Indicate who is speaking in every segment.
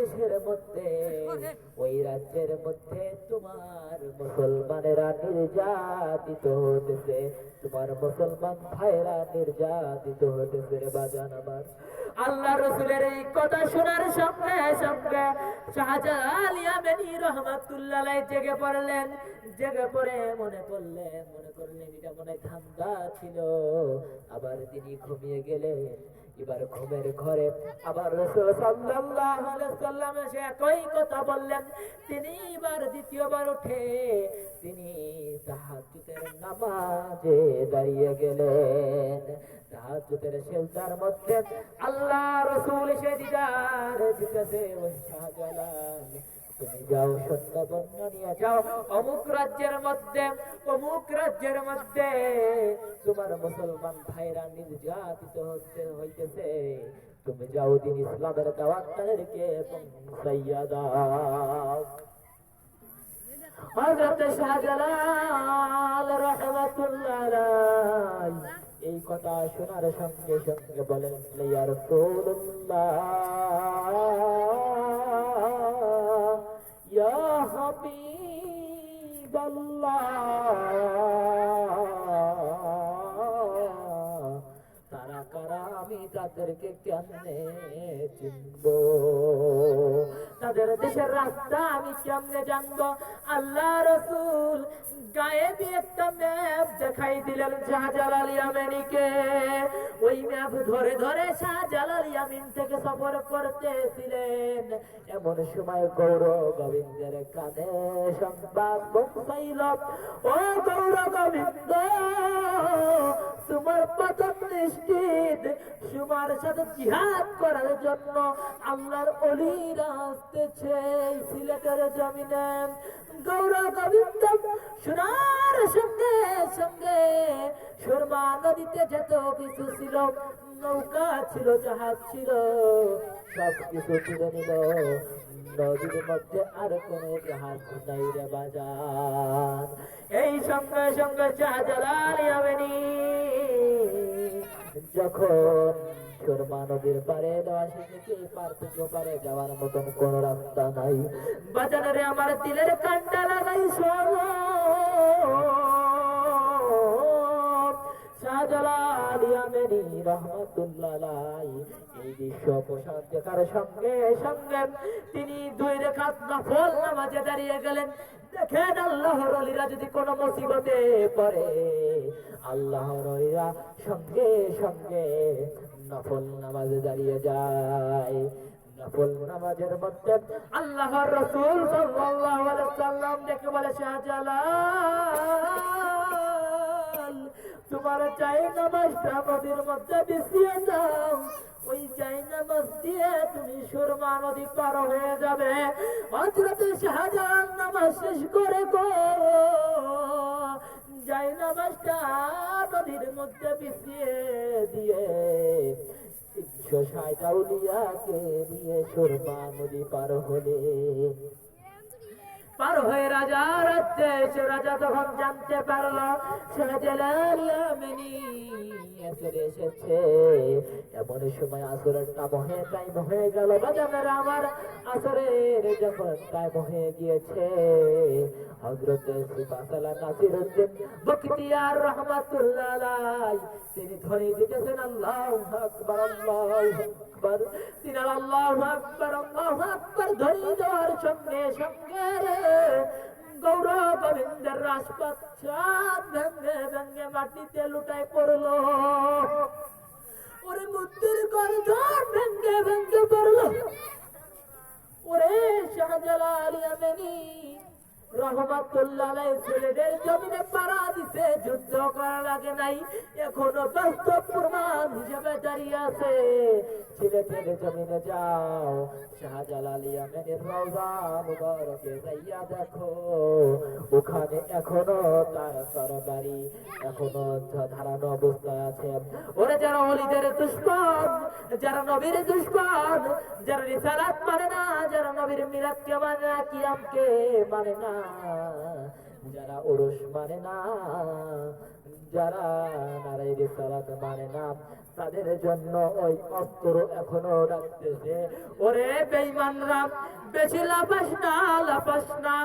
Speaker 1: দেশের মধ্যে, ওই রাজ্যের মধ্যে তোমার মুসলমানেরা নির্যাতিত হতেছে। তোমার মুসলমান ভাইরা নির্যাতিত হতেছে রে বাজান আমার। আল্লাহ রসুলের এই কথা শোনার সঙ্গে সঙ্গে শাহজালাল ইয়ামেনি রহমাতুল্লাহ জেগে পড়লেন, জেগে পড়ে মনে করলেন মনে করলেন এটা মনে ঠান্ডা ছিল। আবার তিনি ঘুমিয়ে গেলেন। এবার ঘুমের ঘরে আবার একই কথা বললেন। তিনি এবার দ্বিতীয়বার উঠে তিনি তাহাজ্জুদের নামাজে দাঁড়িয়ে গেলেন। তাহাজ্জুদের সেজদার মধ্যে আল্লাহ রসুল এসে দিদার দিতেছে ওই শাহজালাল যাও নিয়ে যাও। অমুক রাজ্যের মধ্যে, অমুক রাজ্যের মধ্যে তোমার মুসলমান ভাইরা নির্যাতিত হতে হইতেছে। তুমি যাও দিন ইসলামের দাওয়াত দাও শাহজালাল এই কথা শোনার সঙ্গে সঙ্গে বলেন ইয়া হাবিবাল্লাহ। তারা কারা আমি তাদেরকে কেমনে চিনব? তাদের দেশের রাস্তা আমি কেমনে জানব? আল্লাহ রসুল গায়ে দিয়ে একটা ম্যাপ দেখাই দিলেন শাহজালাল ইয়ামেনিকে। ওই ম্যাপ ধরে ধরে শাহজালাল ইয়ামিন থেকে সফর করতেছিলেন। এমন সময় গৌর গোবিন্দের কানে সংবাদ পৌঁছাইল। ও গৌর গোবিন্দ, তোমার পথম নিশ্চিত, তোমার সাথে জিহাদ করার জন্য আল্লাহর অলিরা আসতেছে সিলেটের জমিনে। গৌর গোবিন্দ সোনার সঙ্গে সঙ্গে সুরমা নদীতে যেত কিছু ছিল, নৌকা ছিল, জাহাজ ছিল, সব কিছু তুলে নিল। নদীর মধ্যে আর কোন জাহাজ নাই রে বাজার। এই সঙ্গে সঙ্গে শাহজালাল ইয়ামেনি যখন সুরমা নদীর পারে পার থেকে পারে যাওয়ার মতন কোন রাস্তা নাই। বাজারে আমার দিলের কান্ডা লাগাই শোনো। এই পোশাক দেখার সঙ্গে সঙ্গে তিনি দুই রেখাত নফল নামাজে দাঁড়িয়ে গেলেন। দেখেন আল্লাহর যদি কোনো মুসিবতে পড়ে, আল্লাহর সঙ্গে সঙ্গে নফল নামাজে দাঁড়িয়ে যায়। নফল নামাজের মধ্যে আল্লাহর রসুল সাল্লাল্লাহু আলাইহি সাল্লাম দেখে বলে শাহজালাল তোমার চাই নামাজটা নদীর মধ্যে বিছিয়ে দাও ওই চাই দিয়ে তুমি সুরমা নদী পার হয়ে যাবে হজরত শাহজাহান নামাজ শেষ করে গো জাইনামাজটা নদীর মধ্যে বিছিয়ে দিয়ে তিনশো ষাট আউলিয়াকে নিয়ে সুরমা নদী পার হলে পার হয়ে রাজা রাজ্যে এসে রাজা তখন জানতে পারল এসেছে। এমন সময় আসরের টাইম হয়ে টাইম হয়ে গেল। বাজানের আমার আসরের যখন টাইম হয়ে গিয়েছে হজরত সিপাসালা নাসির উদ্দিন রহমাতুল্লাহ তিনি ধ্বনি দিতেছেন, আল্লাহ আকবার, আল্লাহ তিনি আল্লাহ ধ্বনি দেওয়ার সঙ্গে সঙ্গে রে গৌরব গোবিন্দের রাজপথ ভেঙ্গে ভেঙ্গে মাটিতে লুটাই পড়ল। ওরে কর ঝড় ভেঙ্গে ভেঙ্গে পড়ল। ওরে শাহজালাল ইয়ামেনি যুদ্ধ এখনও ওখানে এখনও তার তরবারি, এখনও ধারানো অবস্থায় আছে। ওরে যারা অলিদের দুশ্মন, যারা নবীর দুশ্মন, যারা রিসালাত মানে না, যারা নবীর মিরাতকে মানে না, কিয়ামকে মানে না যারা ওরস মানে না, যারা নারাই রিসালাত মানে না, তাদের জন্য ওই অস্ত্র এখনও রাখতেছে। ওরে বেঈমানরা, বেশি লাফাস না লাফাস না।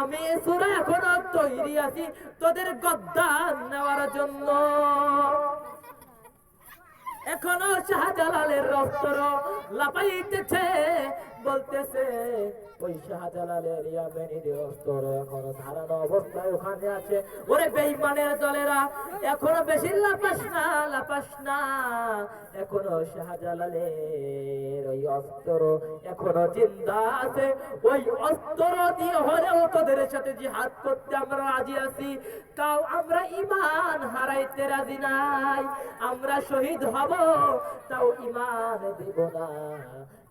Speaker 1: আমি সুরা এখনও তৈরি আছি তোদের গদ্দান নেওয়ার জন্য। এখনও শাহজালালের রস্তর লাপাইতেছে বলতেছে, ওই শাহজালালের এখনও ধারানো অবস্থায় ওখানে আছে। ওরে বেইমানের দলেরা, এখনও বেশি লাপাস না লাপাস না। এখনও শাহজালালের ওই অস্ত্র এখনও জিন্দা আছে। ওই অস্ত্র দিয়ে হলেও তোদের সাথে জিহাদ করতে আমরা রাজি আছি। তাও আমরা ইমান হারাইতে রাজি নাই। আমরা শহীদ হব, তাও ইমান দেব না।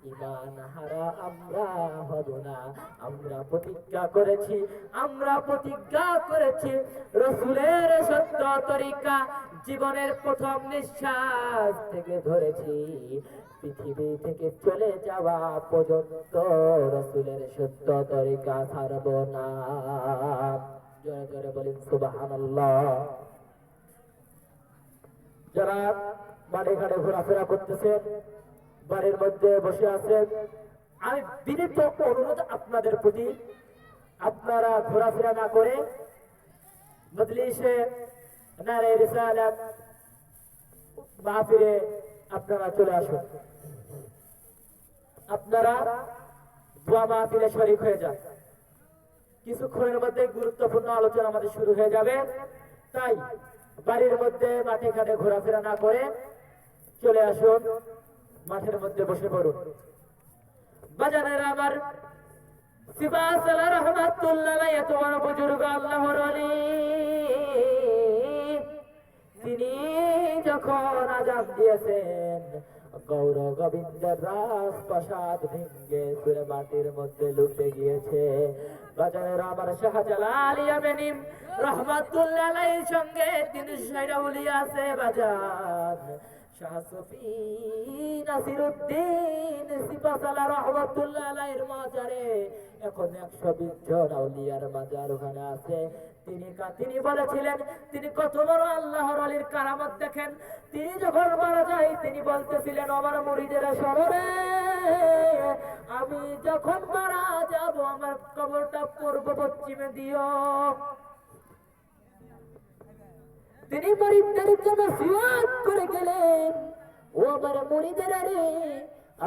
Speaker 1: ইমান হারা আমরা হব না। আমরা প্রতিজ্ঞা করেছি, আমরা প্রতিজ্ঞা করেছি। রসুলের সত্য তরিকা জীবনের প্রথম নিঃশ্বাস থেকে ধরেছি। পৃথিবী থেকে চলে যাওয়া পর্যন্ত রসুলের সত্য তরিকা ছাড়ব না। জয় জয় বলেন, সুবহানাল্লাহ। যারা মাঠে ঘাটে ঘোরাফেরা করতেছেন বাড়ির মধ্যে বসে আছেন। আমি বিনীত অনুরোধ আপনাদের প্রতি। আপনারা ঘোরাফেরা না করে আপনারা চলে আসুন। আপনারা দোয়া মাহফিলে শরীক হয়ে যান। কিছুক্ষণের মধ্যে গুরুত্বপূর্ণ আলোচনা আমাদের শুরু হয়ে যাবে। তাই বাড়ির মধ্যে মাঠে ঘাটে ঘোরাফেরা না করে চলে আসুন। মাঠের মধ্যে বসে পড়ুন। বাজারের রহমাতুল্লাহ এত বড় বুজুর্গ আল্লাহর তিনি যখন দিয়েছেন গৌর মাটির মধ্যে লুটে গিয়েছে। বাজারের আমার শাহজালাল ইয়ামেনিম রহমাতুল্লাহ সঙ্গে তিনি সাইরা উলিয়াছে বাজার এখন একশো বিশ জন মাজার ওখানে আছে। তিনি তিনি বলেছিলেন, তিনি কত আল্লাহর আলীর কারামত দেখেন। তিনি যখন মারা যায়, তিনি বলতেছিলেন, আমার মুড়িদেরা স্মরণে আমি যখন মারা যাব, আমার কবরটা পূর্ব পশ্চিমে দিও। তিনি মরিদদের জন্য সিয়াদ করে গেলেন। ও আমার মরিদের রে,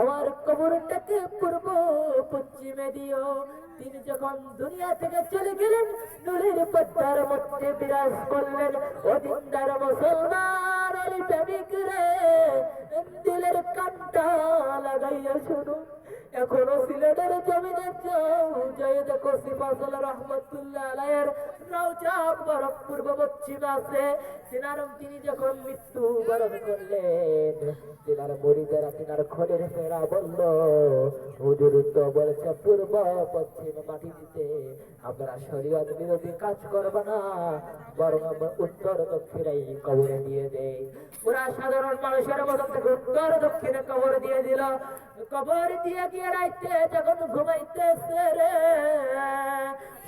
Speaker 1: আমার কবরটাকে পূর্ব, পশ্চিমে দিও। তিনি যখন দুনিয়া থেকে চলে গেলেন, নূরের পদ্মার মধ্যে বিরাজ করলেন। ও দিনদার মুসলমান প্রেমিক রে দিলের কান্টা লাগাইয়া শুনুন। এখনও সিলেটের জমিনে যাও বরফ পূর্ব পশ্চিমে মাটি দিতে, আমরা শরীয়ত বিরোধী কাজ করব না, বরং আমরা উত্তর দক্ষিণেই কবরে দিয়ে দেই। পুরা সাধারণ মানুষের মতো উত্তর দক্ষিণে কবর দিয়ে দিল। কবর দিয়ে রাইতে যখন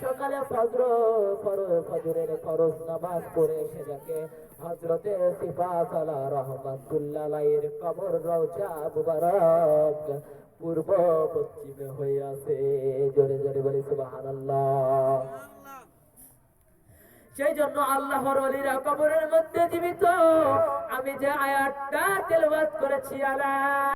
Speaker 1: সকালে ফজর ফজরের ফরজ নামাজ পড়ে হজরতে কবর রওজা মুবারক পূর্ব পশ্চিমে হয়ে আছে জোরে জোরে বলি সেই জন্য আল্লাহর অলিরা কবরের মধ্যে জীবিত। আমি যে আয়াতটা তেলবাদ করেছি, আলা